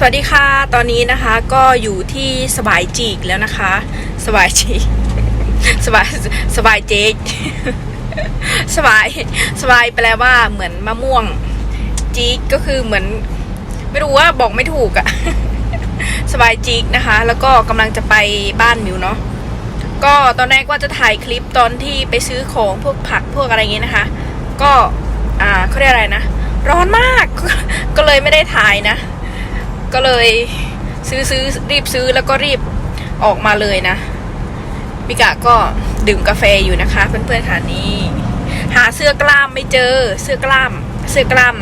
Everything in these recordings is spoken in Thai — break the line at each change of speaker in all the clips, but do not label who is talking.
สวัสดีค่ะ ตอนนี้นะคะก็อยู่ที่สบายจีกแล้วนะคะ สบายจีกสบายสบายเจ๊กสบายสบายแปลว่าเหมือนมะม่วง จีกก็คือเหมือน ไม่รู้ว่าบอกไม่ถูกอะสบายจีกนะคะ แล้วก็กำลังจะไปบ้านมิวเนาะก็ตอนแรกว่าจะถ่ายคลิปตอนที่ไปซื้อของพวกผักพวกอะไรเงี้ยนะคะ ก็อ่าเขาเรียกอะไรนะ ร้อนมากก็เลยไม่ได้ถ่ายนะ ก็เลยซื้อซื้อรีบซื้อแล้วก็รีบออกมาเลยนะมิกะก็ดื่มกาแฟอยู่นะคะ เพื่อนๆค่ะนี่หาเสื้อกล้ามไม่เจอเสื้อกล้าม เสื้อกล้าม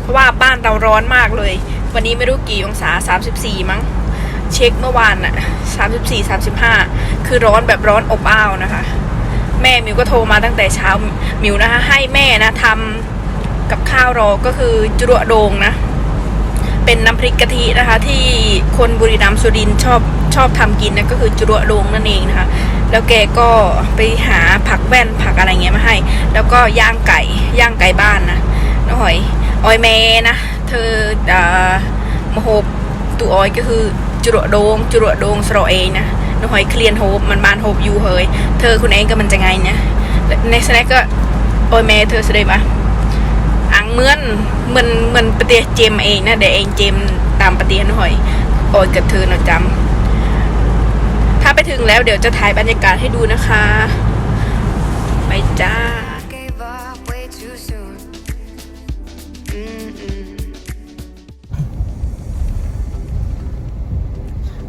เพราะว่าบ้านเราร้อนมากเลย วันนี้ไม่รู้กี่องศา 34 มั้ง เช็คเมื่อวานอะ34 35 คือร้อนแบบร้อนอบอ้าวนะคะ แม่มิวก็โทรมาตั้งแต่เช้ามิวนะคะให้แม่นะทำกับข้าวรอก็คือจุรวโดงนะ เป็นน้ำพริกกะทินะคะ ที่คนบุรีรัมย์สุรินชอบชอบทำกินนะก็คือจุรวโดงนั่นเองนะคะ แล้วแกก็ไปหาผักแว่นผักอะไรเงี้ยมาให้ แล้วก็ย่างไก่ย่างไก่บ้านนะน้องหอยออยแม่นะ เธออ่ามโหบตูออยก็คือจุรวโดงจุรวโดงสระเองนะน้องหอยเคลียนโฮบมันบานโฮบอยู่เฮยเธอคุณเองก็มันจะไงเนี่ยในสแน็คก็ออยแม่เธอแสดงปะอัง เหมือนเหมือนเหมือนปฏิเจมเองนะเดี๋ยวเองเจมตามปฏิหน่อยโอยกับเธอเนาะจำถ้าไปถึงแล้วเดี๋ยวจะถ่ายบรรยากาศให้ดูนะคะ ไปจ้า
gave up way too soon. Mm-mm.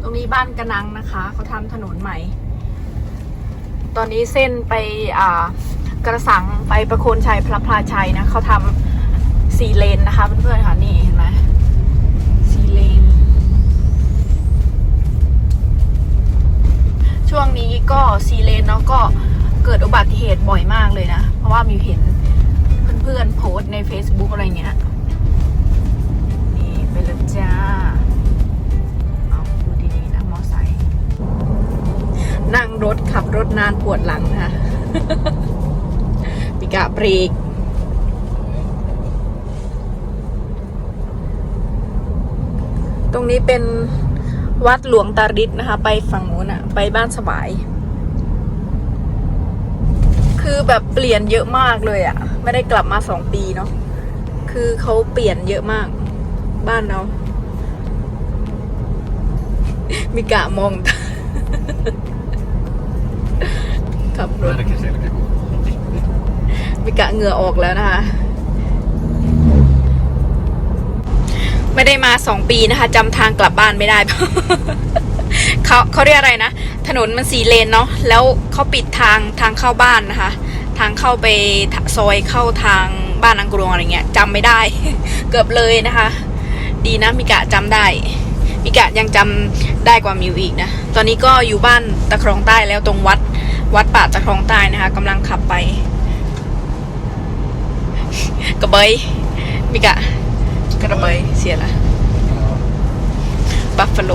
ตรงนี้บ้านกระนังนะคะ เขาทำถนนใหม่ ตอนนี้เส้นไปอ่ากระสังไปประโคนชัยพระพลาชัยนะเขาทำ สี่เลนนะคะเพื่อนๆค่ะนี่เห็นไหมสี่เลน ช่วงนี้ก็ซีเลนเนาะก็เกิดอุบัติเหตุบ่อยมากเลยนะ เพราะว่ามีเห็นเพื่อนๆโพสใน Facebook อะไรเงี้ยนี่ไปแล้วจ้าเอาดูดีๆนะมอไซค์นั่งรถขับรถนานปวดหลังนะคะปิกะเบรก ตรงนี้เป็นวัดหลวงตาริดนะคะ ไปฝั่งนู้นอะไปบ้านสบาย คือแบบเปลี่ยนเยอะมากเลยอะไม่ได้กลับมาสองปีเนาะคือเขาเปลี่ยนเยอะมาก บ้านเรามิกะมองตาขับรถ
Märker selkä kun
มิกะเหงื่อออกแล้วนะคะ ไม่ได้มาสองปีนะคะจำทางกลับบ้านไม่ได้ เขาเขาเรียกอะไรนะ ถนนมันสีเลนเนาะแล้วเขาปิดทางทางเข้าบ้านนะคะ ทางเข้าไปซอยเข้าทางบ้านอังกรวงอะไรเงี้ยจำไม่ได้ เกือบเลยนะคะ ดีนะมิกะจำได้มิกะยังจำได้กว่ามิวอีกนะ ตอนนี้ก็อยู่บ้านตะครองใต้แล้วตรงวัดวัดป่าตะครองใต้นะคะกำลังขับไปกระเบยมิกะ กระเบยเสียละบัฟฟาโล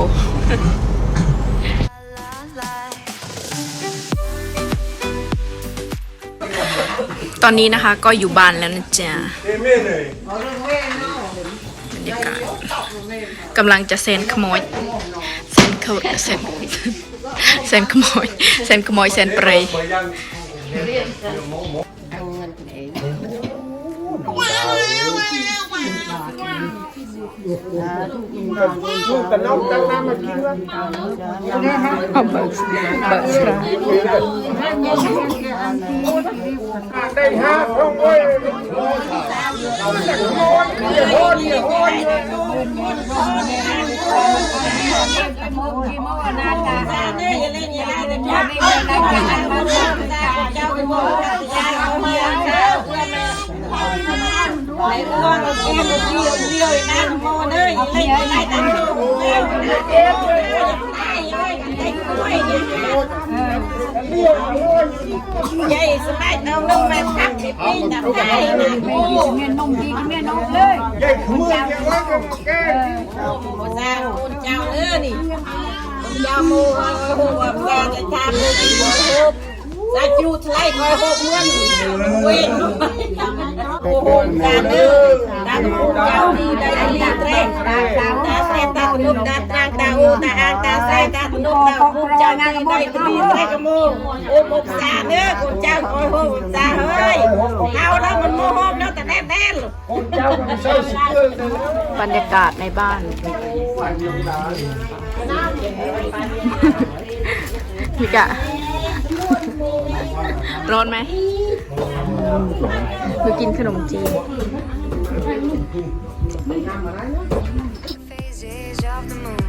ตอนนี้นะคะก็อยู่บ้านแล้วนะจ๊ะบรรยากาศกำลังจะเซ็นขโมยเซ็นขโมยเซ็นเซ็นขโมยเซ็นขโมยเซ็นเปรย์
ลูกกับน้องตั้งน้ำมากินว่า
เอาเบิกเบิกสระ
ได้ห้าพงเว้ยเอาจากโน้นเดี๋ยวโน้นเดี๋ยวโน้น
ใหญ่สมัยเอาลงมาทักที่พี่จำได้นะโอ้โห
ยายขมือยังไว้กับแก
สร้างคน เจ้าเออนี่เจ้าโมโหว่าแกจะทำ สาจูทลายคอยโหบเงินเว้นโอ้โหการเออการโหบเจ้าดีได้ดีแรงตาตาตาแสบตานุกตาตางตาโอตาอางตาแซ่ตานุกตาภูมิใจในในกบีไรกโมโอ้มุกสาเนื้อคนเจ้าคอยโหมุกสาเฮ้ยเอาแล้วมันโมโหแล้วแต่แน่แน่น
คนเจ้ามันใส่สิเกลือเลย
บรรยากาศในบ้านมิกะ ร้อนไหมหนูกินขนมจีน
phases of the moon.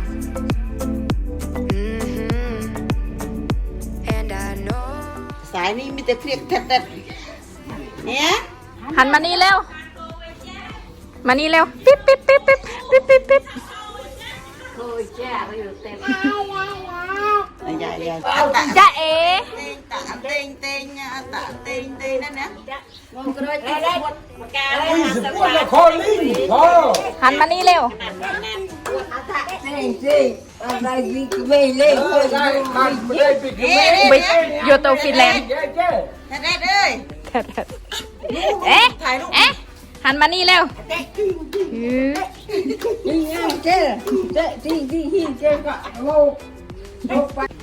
hmm And I know
สายนี้มีแต่เพลียกเท็ดๆเนี่ย
หันมานี่เร็ว มานี่เร็ว ปิ๊บปิ๊บปิ๊บปิ๊บปิ๊บปิ๊บปิ๊บ
อย่าอย่า
จ้าเอ๋
ตา เต็งเต็งตาเต็งเต็งนั่นนะมองกระโดดได้กาเลย
สิบคนละคอลิงพอ
หันมานี่เร็ว
ได้มันไม่ได้ไปกิน
ไปโยโตฟินแลนด์
เจ๊เจ๊
เท็ดๆเอ้ย
เอ๊ะเอ๊ะหันมานี่เร็วอื้อเ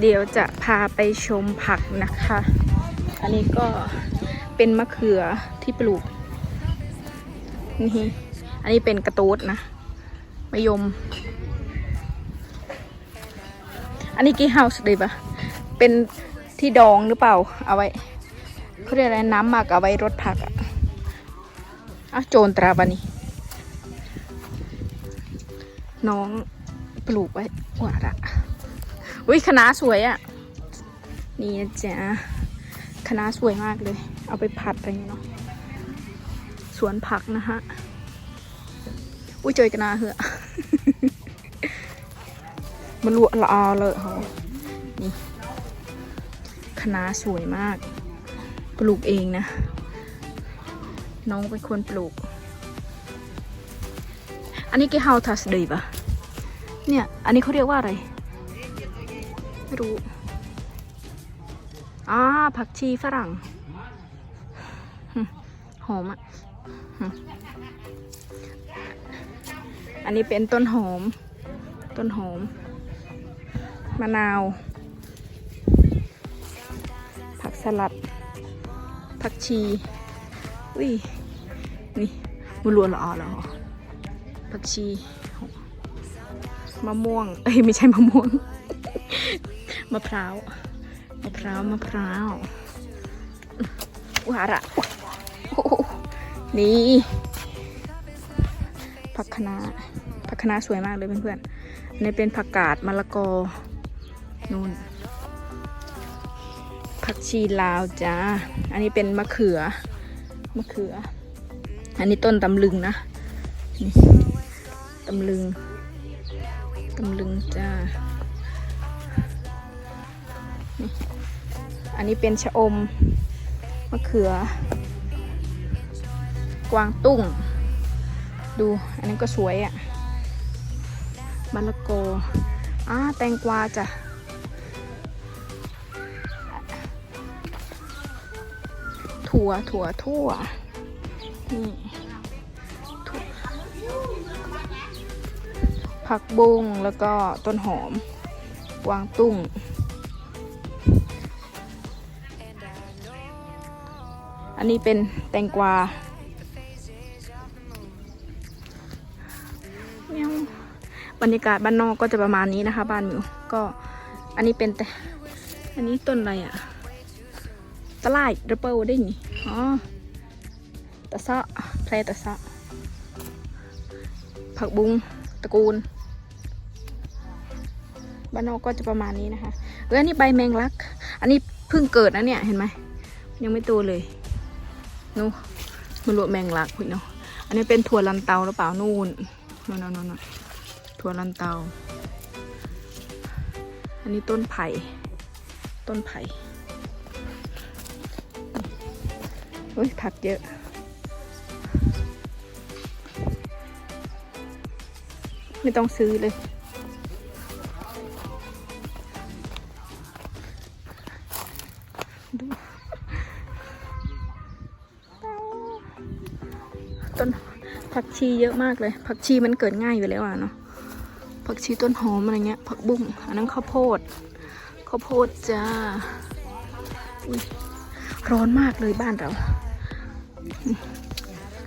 เดี๋ยวจะพาไปชมผักนะคะ อันนี้ก็เป็นมะเขือที่ปลูก นี่ อันนี้เป็นกระตูดนะมะยม อันนี้กี่เฮาส์เลยปะเป็นที่ดองหรือเปล่า เอาไว้เขาเรียกอะไรน้ำหมักเอาไว้รดผักอะอะโจรตราบานี่น้องปลูกไว้หวาระ อุ้ยคณะน้าสวยอะนี่นะจ๊ะคณะน้าสวยมากเลย เอาไปผัดอะไรเงี้ยเนาะ สวนผักนะฮะ อุ้ยเจอกระนาเหอะมันลวละอาเลยเหรอนี่คณะน้าสวยมาก ปลูกเองนะ น้องเป็นคนปลูก อันนี้กี่เฮาทัสดีปะเนี่ย อันนี้เขาเรียกว่าอะไร ไม่รู้อ่าผักชีฝรั่ง หอมอะ อันนี้เป็นต้นหอม ต้นหอม มะนาว ผักสลัด ผักชี อุ้ย นี่มันรวนละออแล้วเหรอ ผักชี มะม่วง เอ้ย ไม่ใช่มะม่วง มะพร้าว มะพร้าว มะพร้าววาระโอ้โหนี่ผักคะน้าผักคะน้าสวยมากเลยเพื่อนๆอันนี้เป็นผักกาดมะละกอนู่นผักชีลาวจ้า อันนี้เป็นมะเขือ มะเขือ อันนี้ต้นตำลึงนะนี่ตำลึงตำลึงจ้านี่ อันนี้เป็นชะอม มะเขือ กวางตุ้ง ดู อันนั้นก็สวยอะ่ะมะละกออ่าแตงกวาจ้ะถั่ว ถั่ว ถั่ว นี่ถั่วผักบุ้งแล้วก็ต้นหอม กวางตุ้ง อันนี้เป็นแตงกวาเมียบรรยากาศบ้านนอกก็จะประมาณนี้นะคะ บ้านมิวก็อันนี้เป็นแต่อันนี้ต้นอะไรอะ่ะตะไลเรเปิลได้นี่อ๋อตะซะแพรตะซะผักบุ้งตระกูลบ้านนอกก็จะประมาณนี้นะคะเอออันนี้ใบแมงลัก อันนี้เพิ่งเกิดนะเนี่ยเห็นไหมยังไม่โตเลย นู่มันรวมแมงลักพี่เนาะ อันนี้เป็นถั่วลันเตาหรือเปล่านู่นนู่นนู่นถั่วลันเตา อันนี้ต้นไผ่ ต้นไผ่โอ้ยผักเยอะ ไม่ต้องซื้อเลย ผักชีเยอะมากเลย ผักชีมันเกิดง่ายอยู่แล้วอะเนาะผักชีต้นหอมอะไรเงี้ย ผักบุ้งอันนั้นข้าวโพดข้าวโพดจ้าอุ๊ยร้อนมากเลยบ้านเรา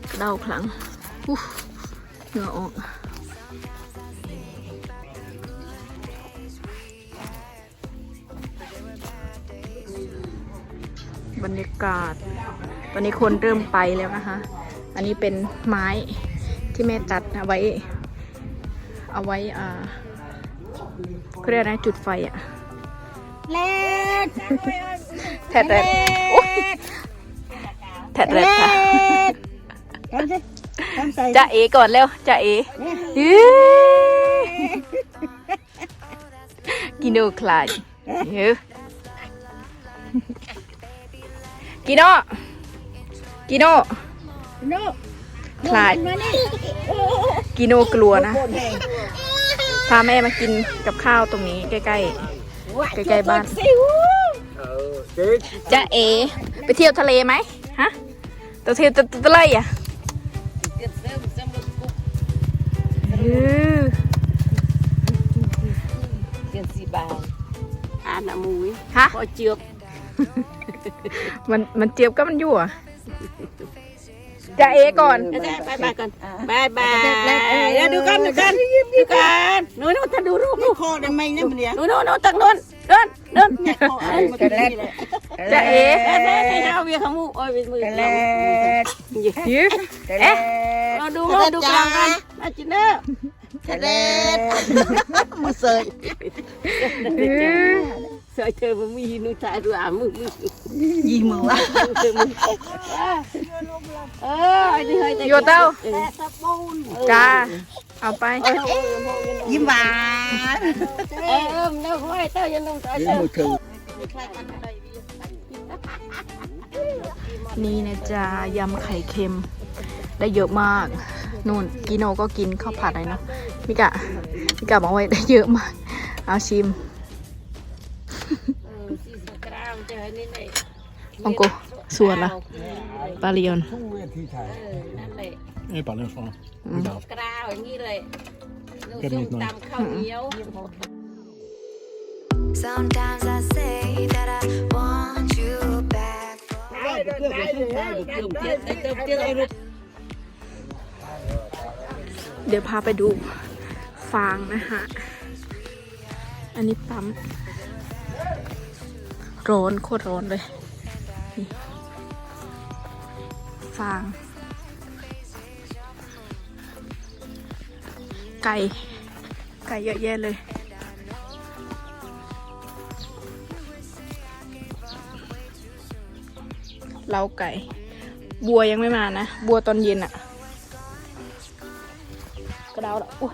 กระเดาคลังอุ๊ยเหงื่อออกบรรยากาศ ตอนนี้คนเริ่มไปแล้วนะคะ อันนี้เป็นไม้ที่แม่ตัดเอาไว้ เอาไว้อ่าเขาเรียกอะไรนะจุดไฟอะ
เล็ด
แทดแรดโอ๊ยแทดแรดค่ะ
ทำสิทำใส่
จะเอก่อนเร็วจะเออื้อกินโนคลายเฮ้ยกินโนกินโน
โน่
คลาย
มานี่
กินโนกลัวนะ พาแม่มากินกับข้าวตรงนี้ ใกล้ใกล้ๆบ้าน
สิว
เออเจ๊ก
ๆจะเอ ไปเที่ยวทะเลไหมฮะไปเที่ยวตะตะไลอะอื้อ
เกินสี่บาทอ่านอะมุ้ย
ฮะ
พอเจือบ
มันมันเจี๊ยบก็มันอยู่อะ จะเอก่อน
บายบายก่อนบายบายเดี๋ยวดูกันดูกันดูกันหนูหนูถ้าดูรูปคอทำไมเนี่ยมันเนี่ยหนูหนูหนูตักนนเดินเดิน
จะจะเอ
เอ๊ะเอ๊ะให้เอาเวียขมูโอ้ยเป็นมือเรา
ยื้อเอ๊ะ
เราดูเราดูกลางกันน่าจินเนอร์ทะเลมาเสย
อื้อ
เสยเธอมันมีนูชายดูอะมือมือ
ยี่มือวะ
เออไอ้ที่เฮ้ย
โยเต้าจ้าเอาไป
ยิ้มหวานเออเออเนื้อห้อยเต้ายันลงเต้า
ยืมมือ
นี่นะจ๊ะยำไข่เค็ม ได้เยอะมากนู่นกิโนก็กินข้าวผัดอะไรเนาะมิกะมิกะบอกไว้ได้เยอะมาก เอาชิม องโกส่วนละปลาเลียน
ทุ่งเวทีไทย
นั่นแหละ
Eh, parlez en
อืม
français.
กราวอย่างนี้เลยลูก
เกิน
ส้
นิ
ม
ดหน่อย
ตำข้าวเหนียว
Sometimes I say that I want you back.
เดี๋ยวพาไปดูฟางนะคะ อันนี้ปั๊มร้อนโคตรร้อนเลย ฟาง ไก่ ไก่เยอะแยะเลยเล้าไก่ บัวยังไม่มานะ บัวตอนเย็นอะกระดาวละอุ้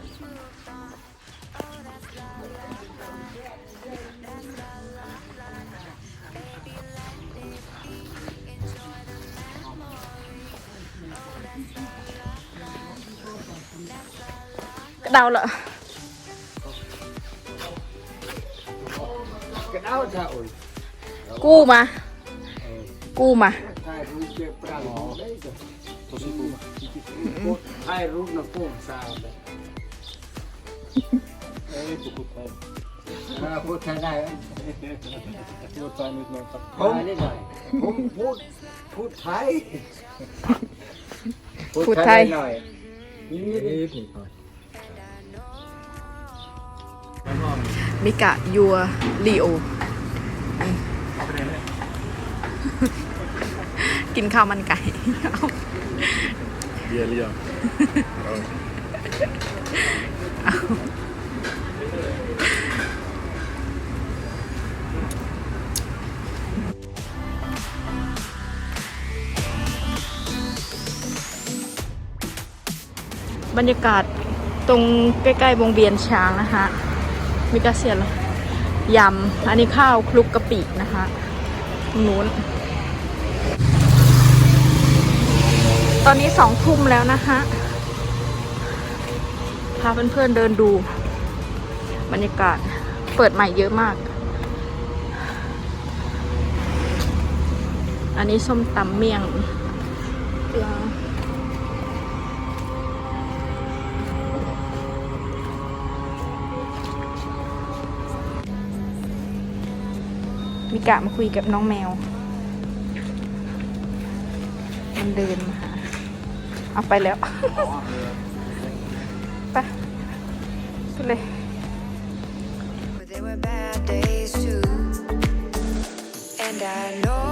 ยรู
ปนะพุ่งสาวเลย
Eh, beaucoup de pain.
อ่าพูดไทยได้ไหม
Beaucoup de pain, maintenant.
ผมผมพูดพูดไทย
พูดไทย
หน่อย
Eh, beaucoup de pain.
มิกะยัวลีโอกินข้าวมันไก่
Bien, Lia. Ah ouais.
บรรยากาศตรงใกล้ ๆ วงเวียนช้างนะคะ มีกรเสียนเหรอยำ อันนี้ข้าวคลุกกะปินะคะตรงนู้น ตอนนี้สองทุ่มแล้วนะคะพาเพื่อนๆเดินดู บรรยากาศเปิดใหม่เยอะมาก อันนี้ส้มตำเมี่ยงปลา มิกะมาคุยกับน้องแมว มันเดินมาหาเอาไปแล้ว ไปไปเลย
But there were bad days too. And I know